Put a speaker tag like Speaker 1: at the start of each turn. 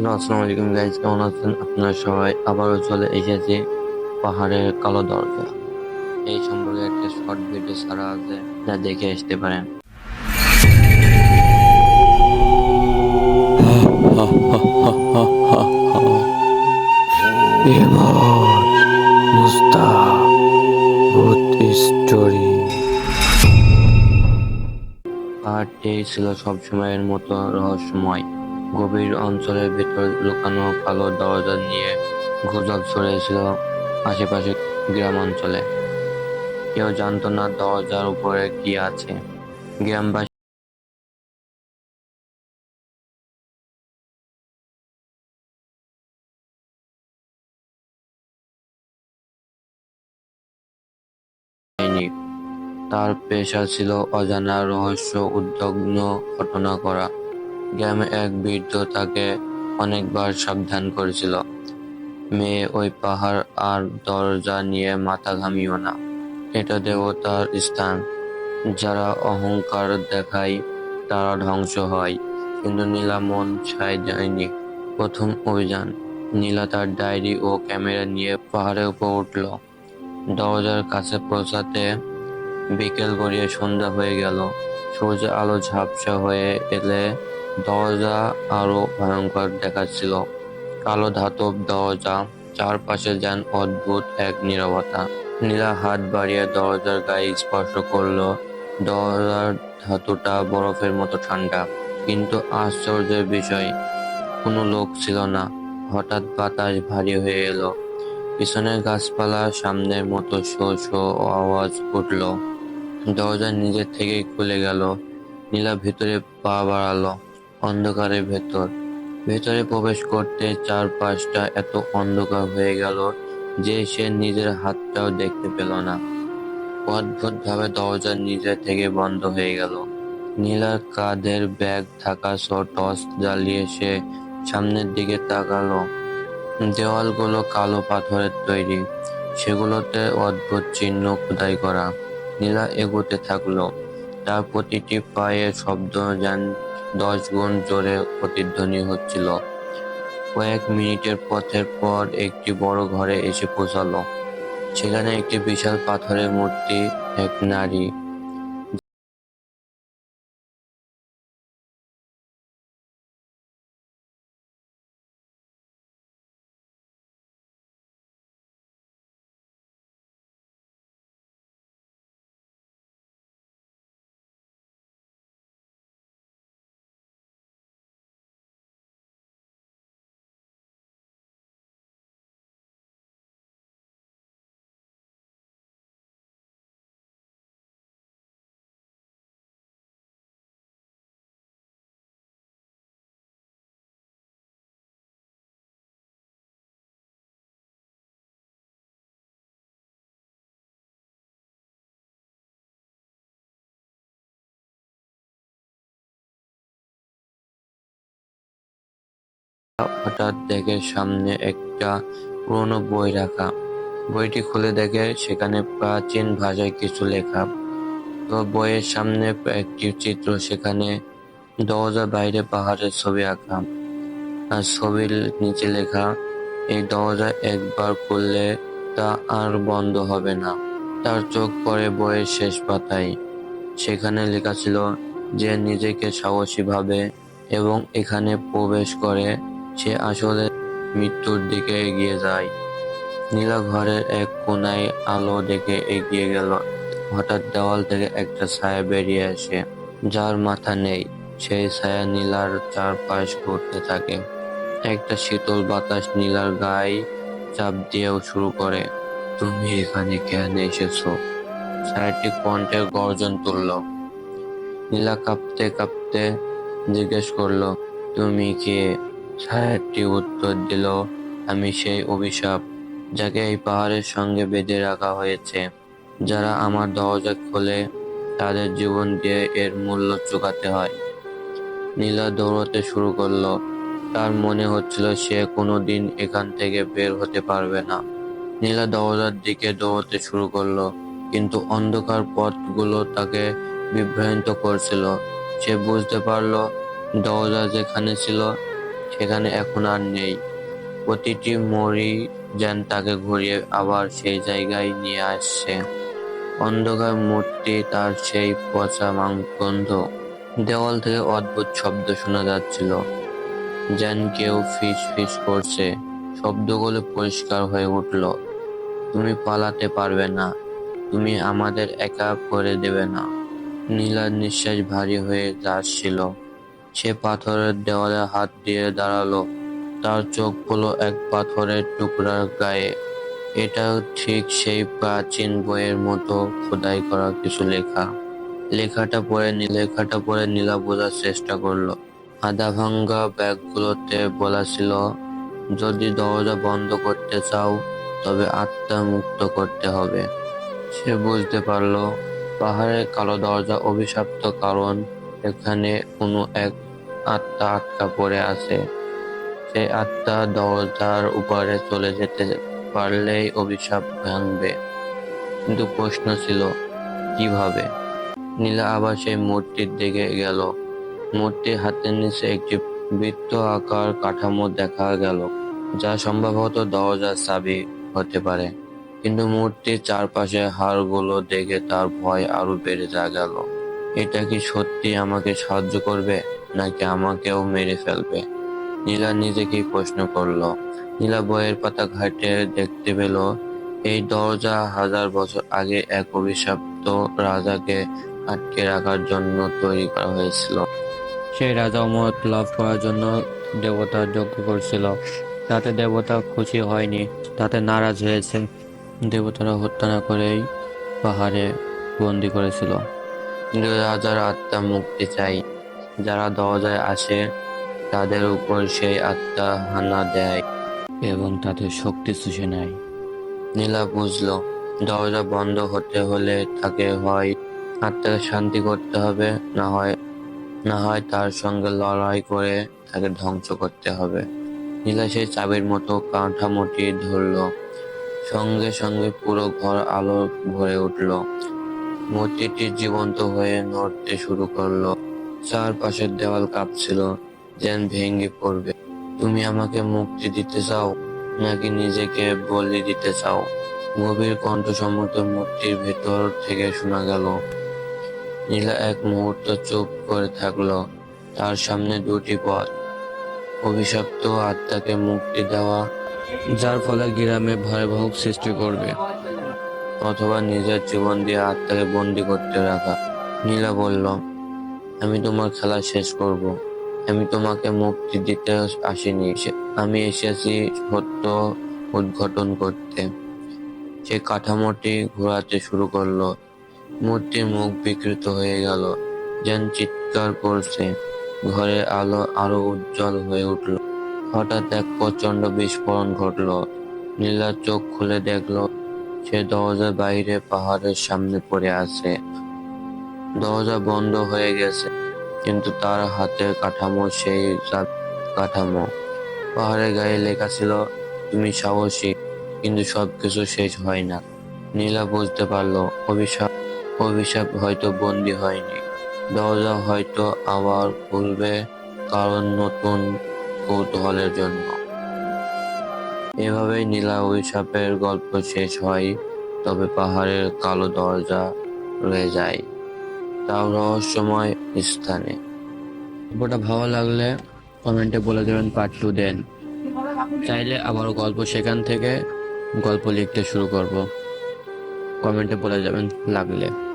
Speaker 1: Hello, আসসালামু আলাইকুম guys কেমন আছেন? আপনারা সবাই আবারও চলে এসেছি পাহাড়ের কালো দরজা। এই সম্পর্কে একটা শর্ট ভিডিও ছাড়া আছে, যা দেখে আসতে পারেন। স্টোরি পাহাড়টি ছিল সবসময়ের মতো রহস্যময়। গভীর অঞ্চলের ভেতর লুকানো কালো দরজা নিয়ে গুজব ছড়িয়েছিল আশেপাশে গ্রাম অঞ্চলে। কেউ জানতো না দরজার উপরে কি আছে। গ্রামবাসী তার পেশা ছিল অজানা রহস্য উদ্বিগ্ন ঘটনা করা। গ্রামে এক বৃদ্ধ তাকে অনেকবার সাবধান করেছিল। মেয়ে ওই পাহাড় আর দরজা নিয়ে মাথা ঘামিও না। এটা দেবতার স্থান। যারা অহংকার দেখায়, তারা ধ্বংস হয়। কিন্তু নীলা মন ছাই যায়নি। প্রথম অভিযান। নীলা তার ডায়েরি ও ক্যামেরা নিয়ে পাহাড়ের উপর উঠল। দরজার কাছে পৌঁছাতে বিকেল গড়িয়ে সন্ধ্যা হয়ে গেল। সূর্য আলো ঝাপসা হয়ে এলে দরজা আরও ভয়ঙ্কর দেখাচ্ছিল। কালো ধাতব দরজা, চারপাশে যেন অদ্ভুত এক নীরবতা। নীলা হাত বাড়িয়ে দরজার গায়ে স্পর্শ করল। দরজার ধাতুটা বরফের মতো ঠান্ডা, কিন্তু আশ্চর্যের বিষয়, কোনো লোক ছিল না। হঠাৎ বাতাস ভারী হয়ে এলো। পিছনের গাছপালা সামনের মতো শো শো আওয়াজ উঠল। দরজা নিজের থেকেই খুলে গেল। নীলা ভেতরে পা বাড়ালো, অন্ধকারের ভেতর। ভেতরে প্রবেশ করতে চারপাশটা এত অন্ধকার হয়ে গেল যে সে নিজের হাতটাও দেখতে পেল না। অদ্ভুত ভাবে দরজা নিজে থেকে বন্ধ হয়ে গেল। নীলার কাঁধের ব্যাগ থাকা টর্চ জ্বালিয়ে সে সামনের দিকে তাকালো। দেওয়ালগুলো কালো পাথরের তৈরি। সেগুলোতে অদ্ভুত চিহ্ন খোদাই করা। নীলা এগোতে থাকল। তার প্রতিটি পায়ে শব্দ যান দশ গুণ জোরে প্রতিধ্বনি হচ্ছিল। কয়েক মিনিটের পথের পর একটি বড় ঘরে এসে পৌঁছালো। সেখানে একটি বিশাল পাথরের মূর্তি, এক নারী। হঠাৎ দেখে সামনে একটা পুরনো বই রাখা। বইটি খুলে দেখে সেখানে প্রাচীন ভাষায় কিছু লেখা। তো বইয়ের সামনে একটি চিত্র, সেখানে দরজার বাইরে পাহাড়ের ছবি আঁকা। আর ছবির নিচে লেখা, এই দরজা একবার খুললে তা আর বন্ধ হবে না। তার চোখ পড়ে বইয়ের শেষ পাতায়। সেখানে লেখা ছিল যে, নিজেকে সাহসী ভাবে এবং এখানে প্রবেশ করে সে আসলে মৃত্যুর দিকে এগিয়ে যায়। নীলা ঘরের এক কোনায় আলো দেখে এগিয়ে গেল। হঠাৎ দেওয়াল থেকে একটা ছায়া বেরিয়ে আসে, যার মাথা নেই। সেই ছায়া নীলার চারপাশ ঘুরতে থাকে। একটা শীতল বাতাস নীলার গায়ে চাপ দিয়েও শুরু করে। তুমি এখানে কেন এসেছ? ছায়াটি কণ্ঠের গর্জন তুলল। নীলা কাঁপতে কাঁপতে জিজ্ঞেস করল, তুমি কে? ছায়াটি উত্তর দিল, আমি সেই অভিশাপ যাকে এই পাহাড়ের সঙ্গে বেঁধে রাখা হয়েছে, যারা আমার দরজা খোলে, তাদের জীবন দিয়ে এর মূল্য চুকাতে হয়। নীলা দৌড়তে শুরু করল। তার মনে হচ্ছিল সে কোনো দিন এখান থেকে বের হতে পারবে না। নীলা দরজার দিকে দৌড়তে শুরু করল, কিন্তু অন্ধকার পথগুলো তাকে বিভ্রান্ত করছিল। সে বুঝতে পারল, দরজা যেখানে ছিল সেখানে এখন আর নেই। প্রতিটি মরি যেন তাকে ঘুরিয়ে আবার সেই জায়গায় নিয়ে আসছে। অন্ধকার মূর্তি তার সেই পচা গন্ধ দেওয়াল থেকে অদ্ভুত শব্দ শোনা যাচ্ছিল, যেন কেউ ফিস ফিস করছে। শব্দগুলো পরিষ্কার হয়ে উঠল, তুমি পালাতে পারবে না, তুমি আমাদের একা করে দেবে না। নীলার নিঃশ্বাস ভারী হয়ে যাচ্ছিল। সে পাথরের দেওয়ালে হাত দিয়ে দাঁড়াল। তার চোখ হলো এক পাথরের টুকরার গায়ে। এটা ঠিক সেই প্রাচীন বইয়ের মতো খোদাই করা কিছু লেখা। লেখাটা পড়ে লেখাটা পড়ে নীলা বোঝার চেষ্টা করল। আধা ভাঙ্গা ব্যাগগুলোতে বলা ছিল, যদি দরজা বন্ধ করতে চাও, তবে আত্মা মুক্ত করতে হবে। সে বুঝতে পারল, পাহাড়ের কালো দরজা অভিশপ্ত কারণ এখানে কোনো এক আত্মা আটকা পড়ে আছে। সেই আত্মা দরজার উপরে চলে যেতে পারলেই অভিশাপ ভাঙবে। কিন্তু প্রশ্ন ছিল, কীভাবে? নীলা আবার সেই মূর্তির দিকে গেল। মূর্তির হাতের নিচে একটি বৃত্ত আকার কাঠামো দেখা গেল, যা সম্ভবত দরজার চাবি হতে পারে। কিন্তু মূর্তির চারপাশে হাড়গুলো দেখে তার ভয় আরও বেড়ে যা গেল। এটা কি সত্যি আমাকে সাহায্য করবে, নাকি আমাকেও মেরে ফেলবে? নীলা নিজেকেই প্রশ্ন করল। নীলা বইয়ের পাতা ঘাটে দেখতে পেল, এই দরজা হাজার বছর আগে এক অভিশপ্ত রাজাকে আটকে রাখার জন্য তৈরি করা হয়েছিল। সেই রাজা অমর লাভ করার জন্য দেবতা যজ্ঞ করছিল। তাতে দেবতা খুশি হয়নি, তাতে নারাজ হয়েছে। দেবতারা হত্যা না করেই পাহাড়ে বন্দি করেছিল। রাজার আত্মা মুক্তি চাই। যারা দরজায় আসে, তাদের উপর সেই আত্মা হানা দেয় এবং তাদের শক্তি শুষে নেয়। নীলা বুঝলো, দরজা বন্ধ হতে হলে তাকে হয় আত্মাকে শান্তি করতে হবে, না হয় না হয় তার সঙ্গে লড়াই করে তাকে ধ্বংস করতে হবে। নীলা সেই চাবির মতো কাঠামোটি ধরলো। সঙ্গে সঙ্গে পুরো ঘর আলো ভরে উঠল। মূর্তিটি জীবন্ত হয়ে নড়তে শুরু করল। চারপাশের দেওয়াল কাঁপছিল, যেন ভেঙে পড়বে। তুমি আমাকে মুক্তি দিতে চাও, নাকি নিজেকে বলি দিতে চাও? গভীর কণ্ঠ কণ্ঠসম্মত মূর্তির ভেতর থেকে শোনা গেল। নীলা এক মুহূর্ত চুপ করে থাকল, তার সামনে দুটি পথ। অভিশপ্ত আত্মাকে মুক্তি দেওয়া, যার ফলে গ্রামে ভয়াবহ সৃষ্টি করবে। অথবা নিজের জীবন দিয়ে আত্মাকে বন্দি করতে রাখা। নীলা বলল, আমি তোমার খেলা শেষ করব। আমি তোমাকে মুক্তি দিতে আসিনি। আমি এসেছি সত্য উদ্ঘাটন করতে। সে কাঠামোটি ঘোরাতে শুরু করল। মূর্তির মুখ বিকৃত হয়ে গেল। যেন চিৎকার করছে। ঘরের আলো আরও উজ্জ্বল হয়ে উঠল। হঠাৎ এক প্রচণ্ড বিস্ফোরণ ঘটলো। নীলা চোখ খুলে দেখল সে দরজার বাইরে পাহাড়ের সামনে পড়ে আছে। দরজা বন্ধ হয়ে গেছে, কিন্তু তার হাতের কাঠামো সেই কাঠামো। পাহাড়ের গায়ে লেখা ছিল, তুমি সাহসী, কিন্তু সবকিছু শেষ হয় না। নীলা বুঝতে পারল, অভিশাপ অভিশাপ হয়তো বন্দি হয়নি। দরজা হয়তো আবার খুলবে কারণ নতুন কৌতূহলের জন্য। এভাবেই নীলা অভিশাপের গল্প শেষ হয়, তবে পাহাড়ের কালো দরজা রয়ে যায়। তাও রহস্যময় স্থানে। গল্পটা ভালো লাগলে কমেন্টে বলে দেবেন পার্ট টু দেন। চাইলে আবারও গল্প সেখান থেকে গল্প লিখতে শুরু করব। কমেন্টে বলে যাবেন লাগলে।